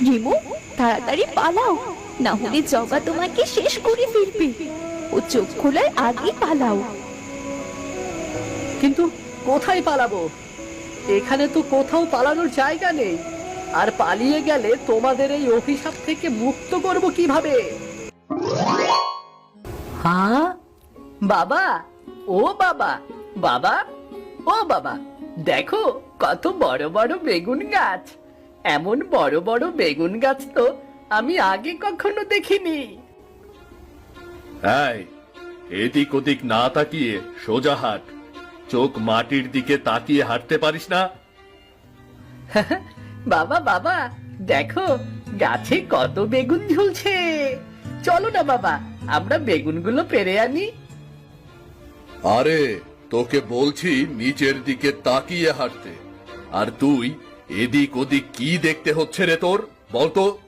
রিমু তাড়াতাড়ি পালাও না হলে জবা তোমাকে শেষ করে ফেলবে। ও চোখ খোলার আগে পালাও। কিন্তু কোথায় পালাবো? এখানে তো কোথাও পালানোর জায়গা নেই। আর পালিয়ে গেলে তোমাদের এই অভিশাপ থেকে মুক্ত করব কীভাবে? হ্যাঁ? বাবা ও বাবা বাবা ও বাবা দেখো কত বড় বড় বেগুন গাছ। এমন বড় বড় বেগুন গাছ তো আমি আগে কখনো দেখিনি। এই এদিক ওদিক না তাকিয়ে সোজা হাট। চোখ মাটির দিকে তাকিয়ে হাঁটতে পারিস না? বাবা বাবা দেখো গাছে কত বেগুন ঝুলছে। চলো না বাবা আমরা বেগুনগুলো পেরে আনি। আরে তোকে বলছি নিচের দিকে তাকিয়ে হাঁটতে। আর তুই এদিক ওদিক কি দেখতে হচ্ছে রে তোর? বলতো।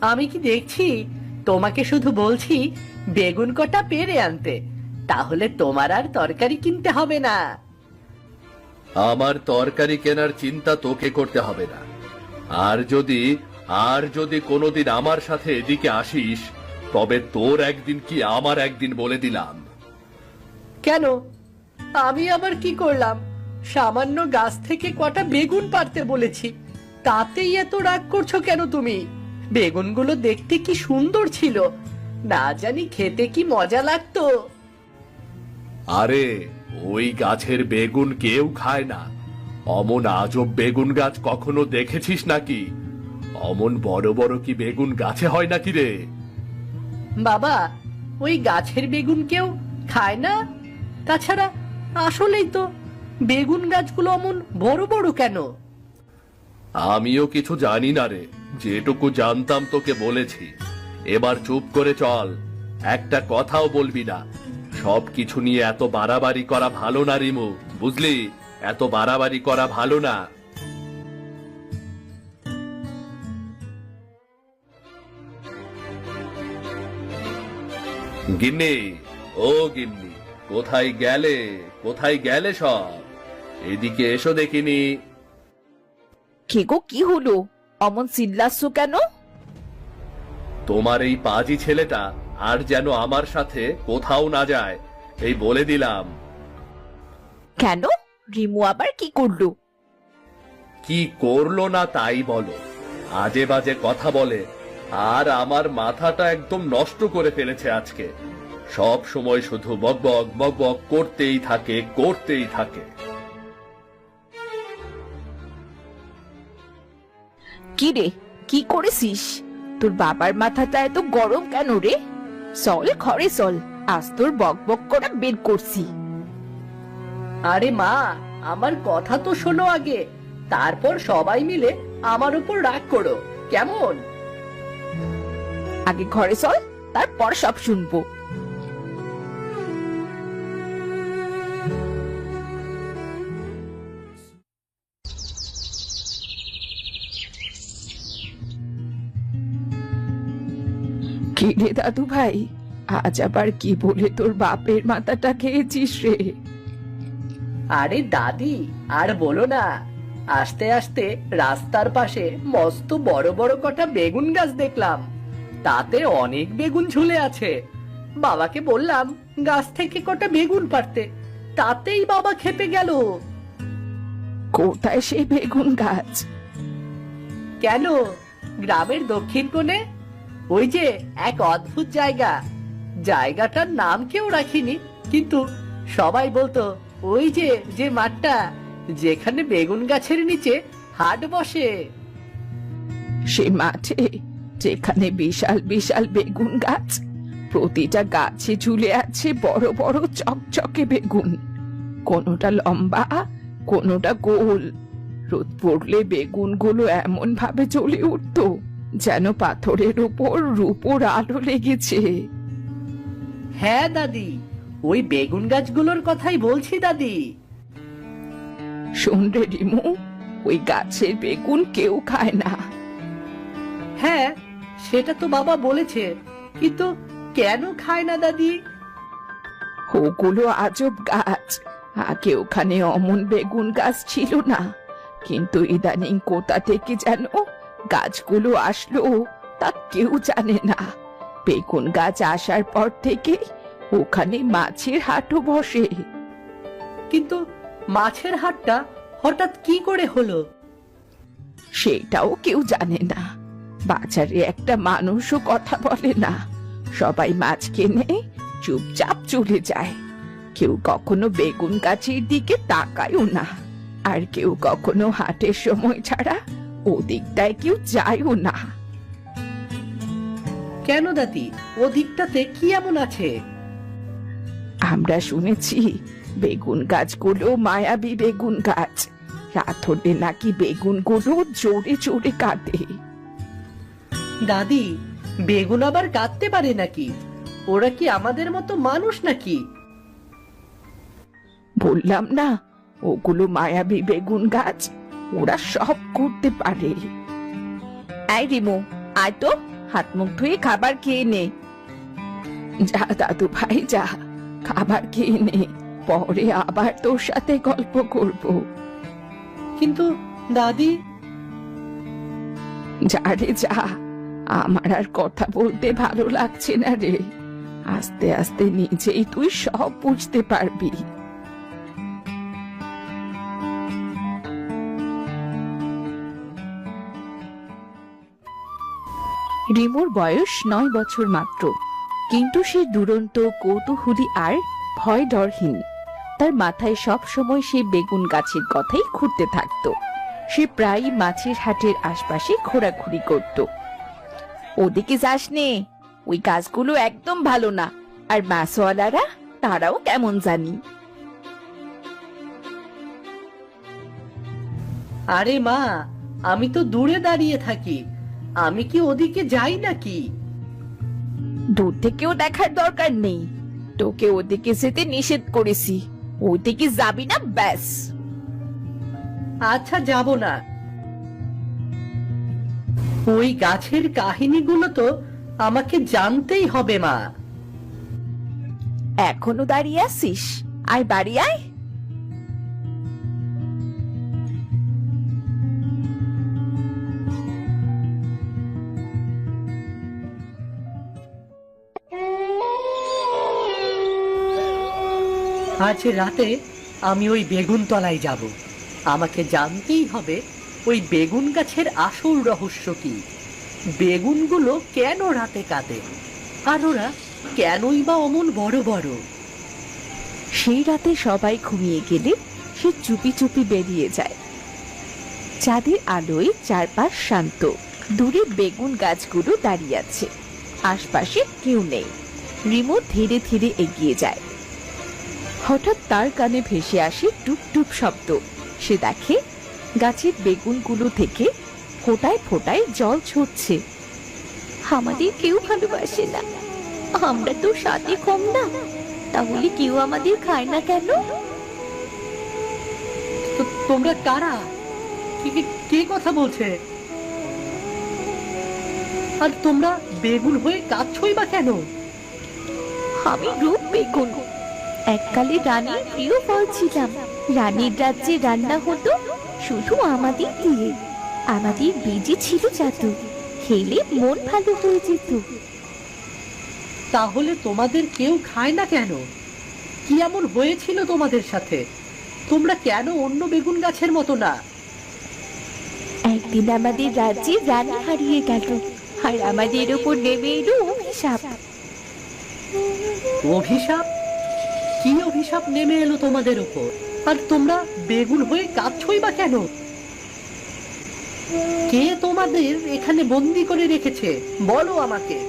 আমি কি দেখছি? তোমাকে শুধু বলছি বেগুন কটা পেরে আনতে। তাহলে তোমার আর তরকারি কিনতে হবে না। আমার তরকারি কেনার চিন্তা তোকে করতে হবে না। আর যদি আর যদি কোনোদিন আমার সাথে এদিকে আসিস তবে তোর একদিন কি আমার একদিন বলে দিলাম। কেন? আমি আবার কি করলাম? সামান্য গাছ থেকে কটা বেগুন পারতে বলেছি। তাতেই এত রাগ করছ কেন তুমি? বেগুনগুলো দেখতে কি সুন্দর ছিল। না জানি খেতে কি মজা লাগতো। আরে ওই গাছের বেগুন কেউ খায় না। অমন আজব বেগুন গাছ কখনো দেখেছিস নাকি? অমন বড় বড় কি বেগুন গাছে হয় নাকি রে? বাবা ওই গাছের বেগুন কেউ খায় না? তাছাড়া আসলেই তো বেগুন গাছগুলো অমন বড় বড় কেন? আমিও কিছু জানি না রে, যেটুকু জানতাম তোকে বলেছি। এবার চুপ করে চল, একটা কথাও বলবি না। সব কিছু নিয়ে এত বাড়াবাড়ি করা ভালো না রিমু, বুঝলি? এত বাড়াবাড়ি করা ভালো না। গিন্নি, ও গিন্নি, কোথায় গেলে কোথায় গেলে সব? এদিকে এসো দেখিনি। কে গো কি হলো? অমন চিল্লাচ্ছ কেন? তোমার এই পাজি ছেলেটা আর যেন আমার সাথে কোথাও না যায় এই বলে দিলাম। কেন? রিমু আবার কি করল? কি করল না তাই বলো। আজে বাজে কথা বলে আর আমার মাথাটা একদম নষ্ট করে ফেলেছে আজকে। সব সময় শুধু বকবক বকবক করতেই থাকে করতেই থাকে। কি রে? কি করেছিস? তোর বাবার মাথাটা এত গরম কেন রে? চল ঘরে চল আজ তোর বক বক করে বের করছি। আরে মা আমার কথা তো শোনো আগে। তারপর সবাই মিলে আমার উপর রাগ করো। কেমন? আগে ঘরে চল তারপর সব শুনব। রে দাদু ভাই আজ আবার কি বলে তোর বাপের মাথাটা খেয়েছিস রে? আরে দাদি আর বলো না আস্তে আস্তে রাস্তার পাশে মস্ত বড় বড় কটা বেগুন গাছ দেখলাম। তাতে অনেক বেগুন ঝুলে আছে। বাবাকে বললাম গাছ থেকে কটা বেগুন পারতে তাতেই বাবা খেপে গেল। কোথায় সেই বেগুন গাছ? কেন? গ্রামের দক্ষিণ কোণে ওই যে এক অদ্ভুত জায়গা। জায়গাটার নাম কেউ রাখিনি, কিন্তু সবাই বলতো, ওই যে যে মাঠটা, যেখানে বেগুন গাছের নিচে হাট বসে। সে মাঠে যেখানে বিশাল বিশাল বেগুন গাছ, প্রতিটা গাছে ঝুলে আছে বড় বড় চকচকে বেগুন। কোনোটা লম্বা, কোনোটা গোল। রোদ পড়লে বেগুনগুলো এমন ভাবে জ্বলে উঠতো। যেন পাথরের উপর রূপোর আলো লেগেছে। হ্যাঁ দাদি। ওই বেগুন গাছগুলোর কথাই বলছি দাদি। শোন রে রিমু ওই গাছের বেগুন কেউ খায় না। হ্যাঁ সেটা তো বাবা বলেছে কিন্তু কেন খায় না দাদি? ওগুলো আজব গাছ। আগে ওখানে অমন বেগুন গাছ ছিল না কিন্তু ইদানিং কোথা থেকে যেন গাছগুলো আসলো তা কেউ জানে না। বেগুন গাছ আসার পর থেকে ওখানে মাছের হাটও বসে। কিন্তু মাছের হাটটা হঠাৎ কি করে হলো? সেটাও কেউ জানে না। বাজারে একটা মানুষও কথা বলে না। সবাই মাছ কিনে চুপচাপ চলে যায়। কেউ কখনো বেগুন গাছের দিকে তাকায়ও না। আর কেউ কখনো হাটের সময় ছাড়া ওদিকটায় কেউ যায়ও না। কেন দাদি? ওদিকটাতে কি এমন আছে? আমরা শুনেছি বেগুন গাছগুলো মায়াবী বেগুন গাছ। রাত হলে নাকি বেগুনগুলো জোরে জোরে কাটে দাদি বেগুন আবার কাটতে পারে নাকি? ওরা কি আমাদের মতো মানুষ নাকি? বললাম না ওগুলো মায়াবী বেগুন গাছ। ওরা সব করতে পারে। এই রিমু আয় তো হাত মুখ ধুয়ে খাবার খেয়ে নে। যা দাদু ভাই যা খাবার খেয়ে নে। পরে আবার তোর সাথে গল্প করব। কিন্তু দাদি? যা রে যা আমার আর কথা বলতে ভালো লাগছে না রে। আস্তে আস্তে নিজেই তুই সব বুঝতে পারবি। রিমুর বয়স নয় বছর মাত্র। কিন্তু সে দুরন্ত, কৌতূহলী আর ভয় ডরহীন তার মাথায় সব সময় সে বেগুন গাছের কথাই ঘুরতে থাকতো। সে প্রায়ই মাছের হাটের আশপাশে ঘোরাঘুরি করত। ওদিকে যাস নে ওই গাছগুলো একদম ভালো না, আর মাছওয়ালারা তারাও কেমন জানি? আরে মা, আমি তো দূরে দাঁড়িয়ে থাকি আমি কি ওদিকে যাই নাকি? দূর থেকেও দেখার দরকার নেই। তোকে ওদিকে যেতে নিষেধ করেছি। ওইদিকে যাবি না ব্যাস। আচ্ছা যাব না। ওই গাছের কাহিনীগুলো তো আমাকে জানতেই হবে মা। এখনও দাঁড়িয়ে আছিস? আয় বাড়ি আয়। আজ রাতে আমি ওই বেগুন তলায় যাব। আমাকে জানতেই হবে ওই বেগুন গাছের আসল রহস্য কি। বেগুনগুলো কেন রাতে কাঁদে? আর ওরা কেনই বা অমন বড় বড়? সেই রাতে সবাই ঘুমিয়ে গেলে সে চুপি চুপি বেরিয়ে যায়। চাঁদের আলোয় চারপাশ শান্ত। দূরে বেগুন গাছগুলো দাঁড়িয়ে আছে। আশপাশে কেউ নেই। রিমো ধীরে ধীরে এগিয়ে যায়। হঠাৎ তার কানে ভেসে আসে টুপ টুপ শব্দ। সে দেখে গাছের বেগুনগুলো থেকে ফোটায় ফোটায় জল ছুটছে আমাদের কেউ ভালোবাসে না। আমরা তো সাথে কম না। তাহলে কেউ আমাদের খায় না কেন? তো তোমরা কারা? কে- কে- কে কথা বলছে? আর তোমরা বেগুন হয়ে কাঁদছই বা কেন? আমি রূপ বেগুন। এককালে রানীর প্রিয় ফল ছিলাম। রানীর রাজ্যে রান্না হতো শুধু আমাদের দিয়ে। আমাদের বীজে ছিল জাদু। খেলে মন ভালো হয়ে যেত। তাহলে তোমাদের কেউ খায় না কেন? কি এমন হয়েছিল তোমাদের সাথে? তোমরা কেন অন্য বেগুন গাছের মতো না? একদিন আমাদের রাজ্যে রানী হারিয়ে গেল আর আমাদের ওপর নেমে এলো অভিশাপ। অভিশাপ? কি অভিশাপ নেমে এলো তোমাদের উপর? আর তোমরা বেগুন হয়ে কাঁদছই বা কেন? কে তোমাদের এখানে বন্দি করে রেখেছে? বলো আমাকে।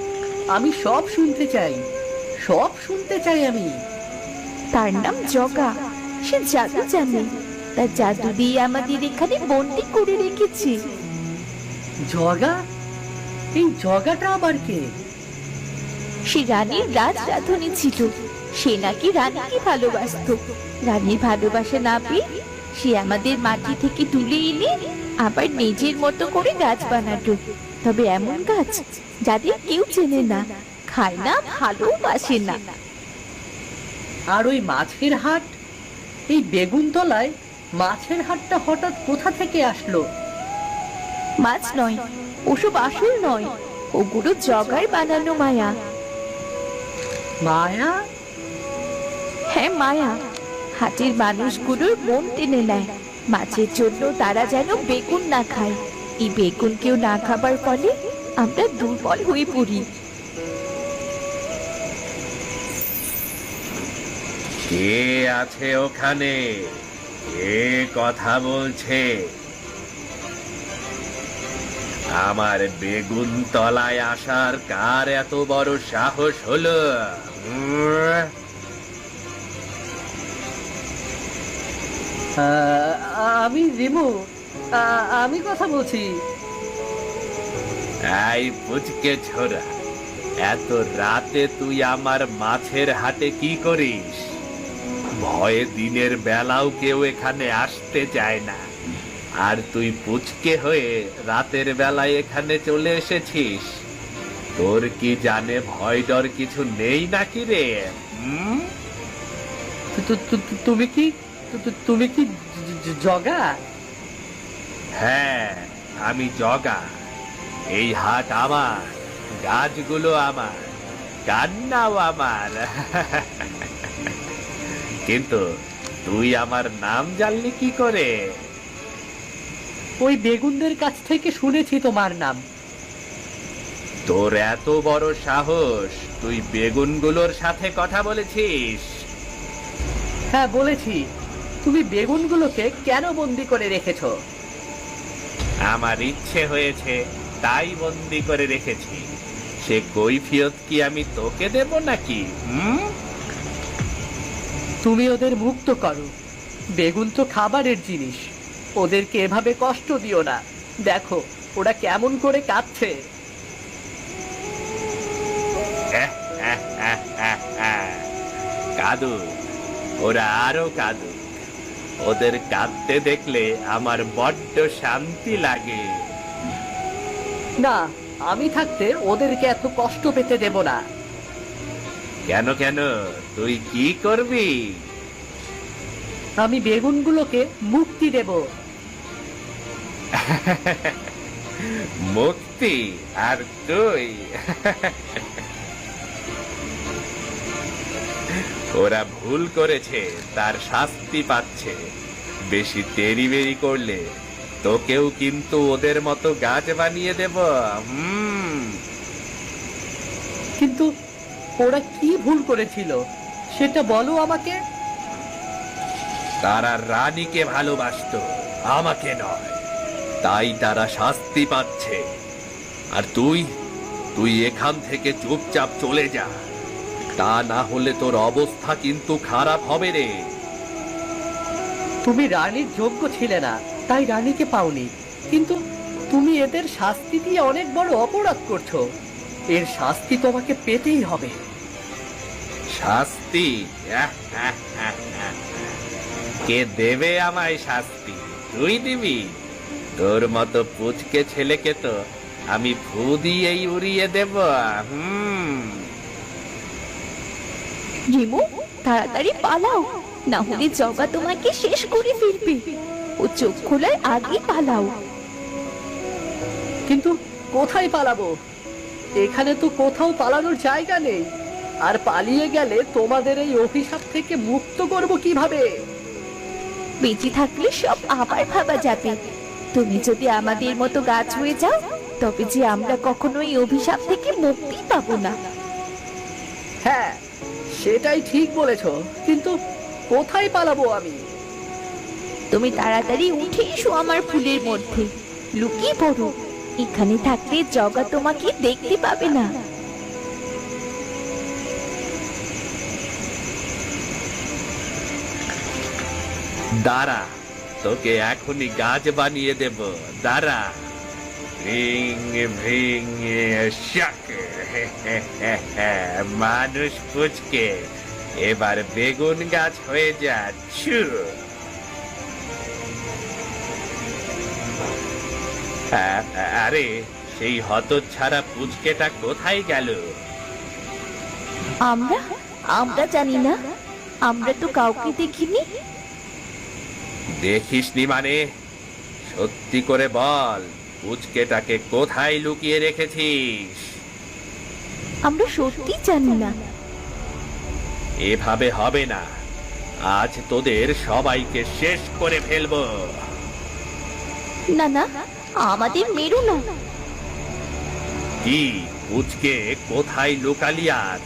আমি সব শুনতে চাই। সব শুনতে চাই আমি। তার নাম জগা। সে জাদু জানে। তার জাদু দিয়ে আমাদের এখানে বন্দি করে রেখেছে। জগা? এই জগাটা আবার কে? সে রানীর রাজ রাধুনী ছিল। সে নাকি রানীকে ভালোবাসতো। রানীর ভালোবাসা না পেয়ে সে আমাদের মাটি থেকে তুলে এনে আবার নিজের মতো করে গাছ বানাতো। তবে এমন গাছ যাদের কেউ চেনে না খায় না ভালোবাসে না। আর ওই মাছের হাট? এই বেগুনতলায় মাছের হাটটা হঠাৎ কোথা থেকে আসলো? মাছ নয় ওসব আসল নয় ওগুলো জগার বানানো মায়া। মায়া? হ্যাঁ মায়া হাটের মানুষগুলোর মন টেনে নেয়। মাছের জন্য তারা যেন বেগুন না খায়। এই বেগুন কেউ না খাবার ফলে আমরা দুর্বল হয়ে পড়ি। কে আছে ওখানে? কে কথা বলছে? আমার বেগুন তলায় আসার কার এত বড় সাহস হলো? আমি রিমু। আমি কথা বলছি। এই পুচকে ছোড়া এত রাতে তুই আমার মাছের হাটে কি করিস? ভয়ে দিনের বেলাও কেউ এখানে আসতে চায় না। আর তুই পুচকে হয়ে রাতের বেলায় এখানে চলে এসেছিস? তোর কি জানে ভয় ডর কিছু নেই নাকি রে? তুমি কি তুমি কি জগা? হ্যাঁ আমি জগা। এই হাট আমার গাছগুলো আমার কান্নাও আমার। কিন্তু তুই আমার নাম জানলি কি করে? ওই বেগুনদের কাছ থেকে শুনেছি তোমার নাম। তোর এত বড় সাহস তুই বেগুনগুলোর সাথে কথা বলেছিস? হ্যাঁ বলেছি। তুমি বেগুনগুলোকে কেন বন্দি করে রেখেছ? আমার ইচ্ছে হয়েছে তাই বন্দি করে রেখেছি। সে কৈফিয়ত কি আমি তোকে দেব নাকি হুম? তুমি ওদের মুক্ত করো। বেগুন তো খাবারের জিনিস। ওদেরকে এভাবে কষ্ট দিও না। দেখো ওরা কেমন করে কাঁদছে। কাদু ওরা আরও কাদু। ওদের কাঁদতে দেখলে আমার বড্ড শান্তি লাগে। না আমি থাকতে ওদেরকে এত কষ্ট পেতে দেব না। কেন কেন? তুই কি করবি? আমি বেগুনগুলোকে মুক্তি দেব। মুক্তি? আর তুই? ওরা ভুল করেছে তার শাস্তি পাচ্ছে। বেশি তেরি বেরি করলে তোকেও কিন্তু ওদের মতো গাছ বানিয়ে দেব হুম। কিন্তু ওরা কি ভুল করেছিল সেটা বলো আমাকে। তারা রানীকে ভালোবাসতো আমাকে নয়। তাই তারা শাস্তি পাচ্ছে। আর তুই তুই এখান থেকে চুপচাপ চলে যা। তা না হলে তোর অবস্থা কিন্তু খারাপ হবে রে। তুমি রানীর যোগ্য ছিলে না তাই রানীকে পাওনি। কিন্তু তুমি এদের শাস্তি দিয়ে অনেক বড় অপরাধ করছ। এর শাস্তি তোমাকে পেতেই হবে। শাস্তি? আহ, আহ, আহ। কে দেবে আমায় শাস্তি? তুই দিবি। তোর মতো পুচকে ছেলেকে তো আমি ফু দিয়েই উড়িয়ে দেব হুম রিমু তাড়াতাড়ি পালাও না হলে জগা তোমাকে শেষ করে ফেলবে। ও চোখ খোলার আগে পালাও। কিন্তু কোথায় পালাবো? এখানে তো কোথাও পালানোর জায়গা নেই। আর পালিয়ে গেলে তোমাদের এই অভিশাপ থেকে মুক্ত করব কীভাবে? বেঁচে থাকলে সব আবার ভাবা যাবে। তুমি যদি আমাদের মতো গাছ হয়ে যাও তবে যে আমরা কখনো এই অভিশাপ থেকে মুক্তি পাবো না। হ্যাঁ সেটাই ঠিক বলেছ কিন্তু কোথায় পালাবো আমি? তুমি তাড়াতাড়ি উঠে এসো আমার ফুলের মধ্যে। লুকিয়ে পড়ো। এখানে থাকলে জগা তোমাকে দেখতে পাবে না। দাঁড়া তোকে এখনই গাছ বানিয়ে দেব। দাঁড়া। ভিং ভিং শাক। মানুষ পুচকে এবার বেগুন গাছ হয়ে যাচ্ছ আরে সেই হতচ্ছাড়া পুচকেটা কোথায় গেল? আমরা? আমরা জানি না। আমরা তো কাউকে দেখিনি। দেখিসনি মানে? সত্যি করে বল পুচকেটাকে কোথায় লুকিয়ে রেখেছিস? আমরা সত্যি জানি না। এভাবে হবে না। আজ তোদের সবাইকে শেষ করে ফেলব। না না আমাদের মেরু না। কি পুচকে কোথায় লুকালি আজ?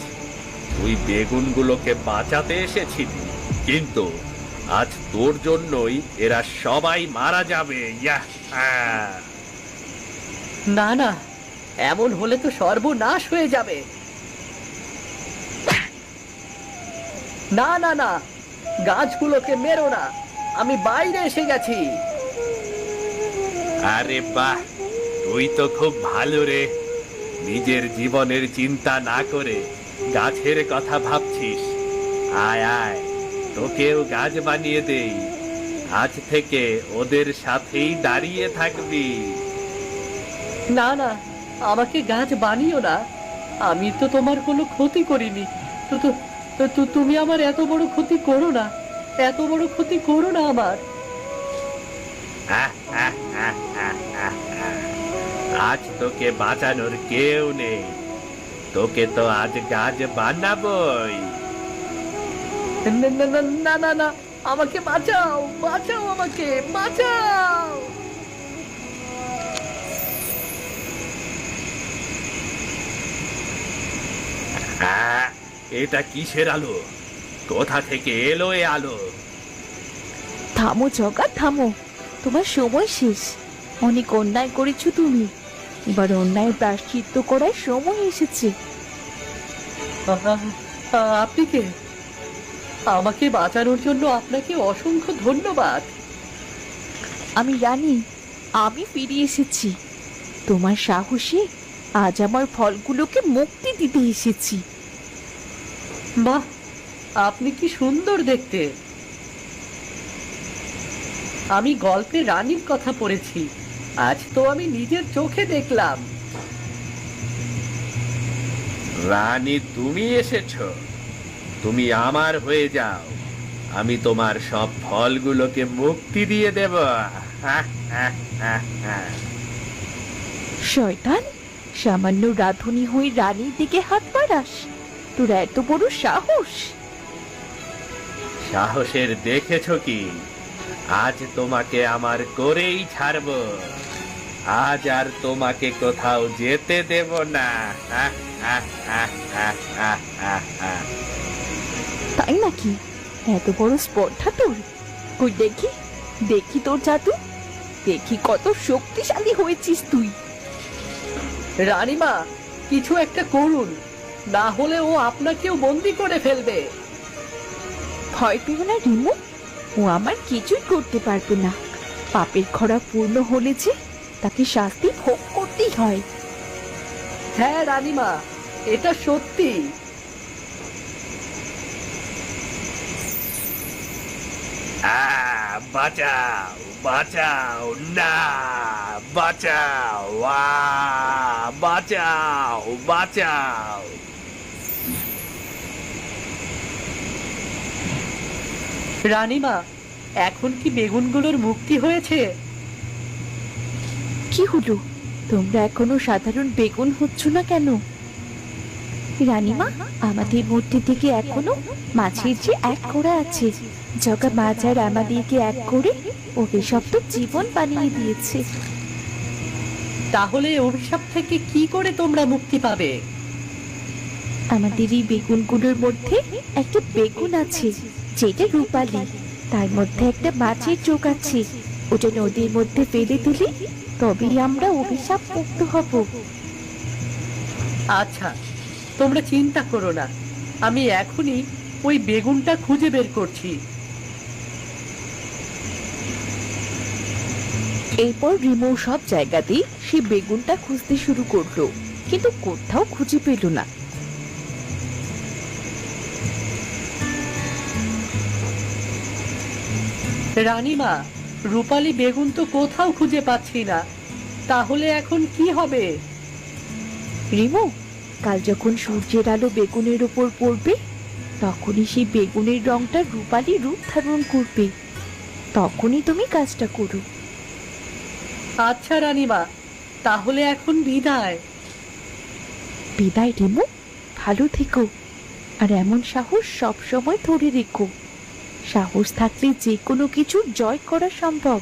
তুই বেগুনগুলোকে বাঁচাতে এসেছিলি কিন্তু আজ তোর জন্যই এরা সবাই মারা যাবে ইয়াহ! না না এমন হলে তো সর্বনাশ হয়ে যাবে। না না না গাছগুলোকে মেরো না। আমি বাইরে এসে গেছি। আরে বাহ তুই তো খুব ভালো রে। নিজের জীবনের চিন্তা না করে গাছের কথা ভাবছিস। আয় আয় তোকেও গাছ বানিয়ে দেই। আজ থেকে ওদের সাথেই দাঁড়িয়ে থাকবি। না না আমাকে গাছ বানিও না। আমি তো তোমার কোনো ক্ষতি করিনি। তো তো- তুমি আমার এত বড় ক্ষতি করো না। এত বড় ক্ষতি করো না আমার। আজ তোকে বাঁচানোর কেউ নেই। তোকে তো আজ গাছ বানাবই। না না না আমাকে বাঁচাও বাঁচাও আমাকে বাঁচাও। আহ, এটা কিসের আলো? কোথা থেকে এলো এ আলো? থামো জগা থামো। তোমার সময় শেষ। অনেক অন্যায় করেছ তুমি। এবার অন্যায়ের প্রাশ্চিত্য করার সময় এসেছে। আপনি কে? আমাকে বাঁচানোর জন্য আপনাকে অসংখ্য ধন্যবাদ। আমি জানি আমি ফিরে এসেছি। তোমার সাহসে আজ আমার ফলগুলোকে মুক্তি দিতে এসেছি। বাহ আপনি কি সুন্দর দেখতে। আমি গল্পে রানীর কথা পড়েছি আজ তো আমি নিজের চোখে দেখলাম। রানী তুমি এসেছ। তুমি আমার হয়ে যাও। আমি তোমার সব ফলগুলোকে মুক্তি দিয়ে দেব। শয়তান সামান্য রাধুনি হয়ে রানীর দিকে হাত বাড়াস। তোর এত বড় সাহস। সাহসের দেখেছ কি? আজ তোমাকে আমার করেই ছাড়ব। আজ আর তোমাকে কোথাও যেতে দেব না। তাই নাকি? এত বড় স্পর্ধা তোর। কই দেখি দেখি তোর জাদু। দেখি কত শক্তিশালী হয়েছিস তুই। রানীমা কিছু একটা করুন। না হলে ও আপনাকেও বন্দি করে ফেলবে। ভয় পেও না রিমু। ও আমার কিছুই করতে পারবে না। পাপের খরা পূর্ণ হলে যে তাকে শাস্তি ভোগ করতেই হয়। হ্যাঁ রানীমা এটা সত্যি। আহ, বাঁচাও বাঁচাও না বাঁচাও আহ, বাঁচাও বাঁচাও। রানীমা এখন কি বেগুনগুলোর মুক্তি হয়েছে? কি হলো? তোমরা এখনও সাধারণ বেগুন হচ্ছ না কেন? রানীমা আমাদের মধ্যে থেকে এখনও মাছের যে এক করা আছে জগা মাছ আর আমাদেরকে এক করে অভিশপ্ত জীবন বানিয়ে দিয়েছে। তাহলে অভিশাপ থেকে কি করে তোমরা মুক্তি পাবে? আমাদের এই বেগুনগুলোর মধ্যে একটা বেগুন আছে যেটা রূপালি। তার মধ্যে একটা মাছের চোখ আছে। ওটা নদীর মধ্যে ফেলে দিলে তবেই আমরা অভিশাপ মুক্ত হব। আচ্ছা তোমরা চিন্তা করো না। আমি এখনই ওই বেগুনটা খুঁজে বের করছি। এরপর রিমো সব জায়গাতেই সে বেগুনটা খুঁজতে শুরু করল কিন্তু কোথাও খুঁজে পেল না। রানীমা রূপালী বেগুন তো কোথাও খুঁজে পাচ্ছি না। তাহলে এখন কি হবে? রিমু কাল যখন সূর্যের আলো বেগুনের ওপর পড়বে তখনই সেই বেগুনের রংটা রূপালি রূপ ধারণ করবে। তখনই তুমি কাজটা করো। আচ্ছা রানীমা তাহলে এখন বিদায়। বিদায় রিমু ভালো থেকো। আর এমন সাহস সব সময় ধরে রেখো। সাহস থাকলে যে কোনো কিছু জয় করা সম্ভব।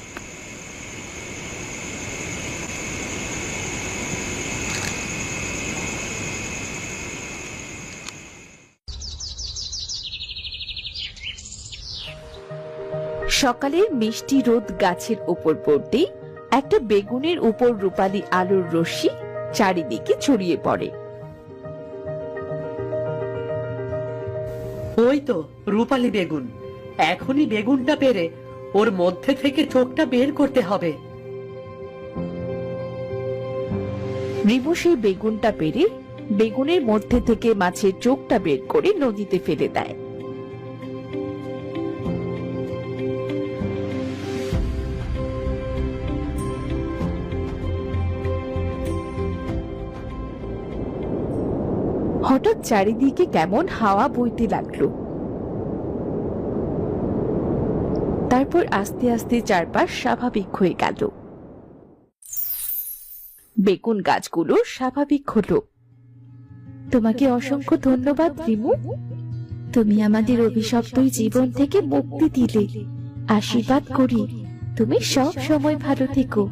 সকালের মিষ্টি রোদ গাছের উপর পড়তেই একটা বেগুনের উপর রূপালী আলোর রশ্মি চারিদিকে ছড়িয়ে পড়ে। ওই তো রূপালি বেগুন। এখনই বেগুনটা পেরে ওর মধ্যে থেকে চোখটা বের করতে হবে। রিমু সেই বেগুনটা পেরে বেগুনের মধ্যে থেকে মাছের চোখটা বের করে নদীতে ফেলে দেয়। হঠাৎ চারিদিকে কেমন হাওয়া বইতে লাগল। তারপর আস্তে আস্তে চারপাশ স্বাভাবিক হয়ে গেল। বেগুন গাছগুলো স্বাভাবিক হলো। তোমাকে অসংখ্য ধন্যবাদ, রিমু। তুমি আমাদের অভিশপ্ত জীবন থেকে মুক্তি দিলে। আশীর্বাদ করি। তুমি সব সময় ভালো থেকো।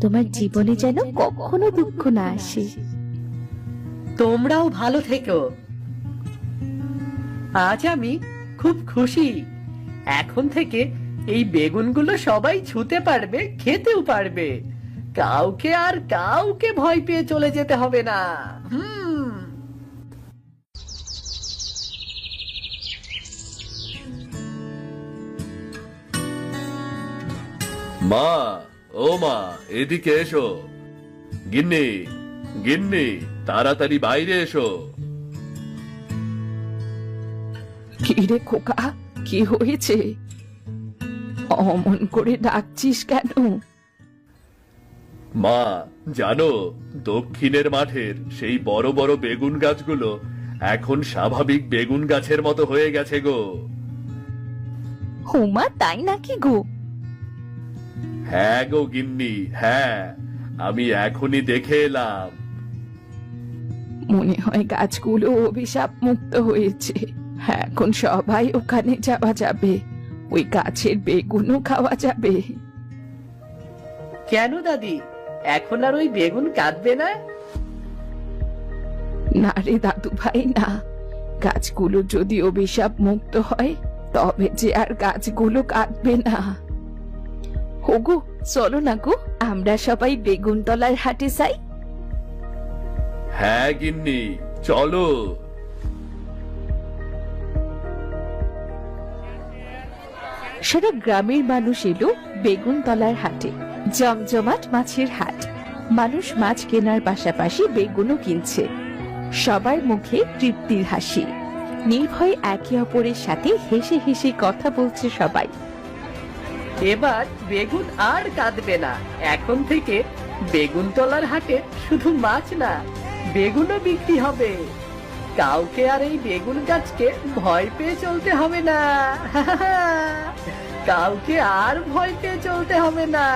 তোমার জীবনে যেন কখনো দুঃখ না আসে। তোমরাও ভালো থেকো। আজ আমি খুব খুশি। এখন থেকে এই বেগুনগুলো সবাই ছুতে পারবে খেতেও পারবে। কাউকে আর কাউকে ভয় পেয়ে চলে যেতে হবে না। হুম। মা ও মা এদিকে এসো। গিন্নি গিন্নি তাড়াতাড়ি বাইরে এসো। কি রে খোকা কি হয়েছে? অমন করে ডাকছিস কেন? মা জানো দক্ষিণের মাঠের সেই বড় বড় বেগুন গাছগুলো এখন স্বাভাবিক বেগুন গাছের মতো হয়ে গেছে গো। হুমা তাই নাকি গো? হ্যাঁ গো গিন্নি হ্যাঁ আমি এখনই দেখে এলাম। মনে হয় গাছগুলো অভিশাপ মুক্ত হয়েছে। হ্যাঁ এখন সবাই ওখানে যাওয়া যাবে। ওই গাছের বেগুনও খাওয়া যাবে। কেন দাদি? এখন আর ওই বেগুন কাঁদবে না? না রে দাদু ভাই না। গাছগুলো যদি অভিশাপ মুক্ত হয় তবে যে আর গাছগুলো কাঁদবে না। হোগো চলো না গো আমরা সবাই বেগুনতলার হাটে যাই। হ্যাঁ গিন্নি চলো। সারা গ্রামের মানুষ এলো বেগুনতলার হাটে। জমজমাট মাছের হাট। মানুষ মাছ কেনার পাশাপাশি বেগুনও কিনছে। সবার মুখে তৃপ্তির হাসি। নির্ভয় একে অপরের সাথে হেসে হেসে কথা বলছে সবাই। এবার বেগুন আর কাঁদবে না। এখন থেকে বেগুন তলার হাটে শুধু মাছ না, বেগুনও বিক্রি হবে। কাউকে আর এই বেগুন গাছকে ভয় পেয়ে চলতে হবে না। কাউকে আর ভয় পেয়ে চলতে হবে না।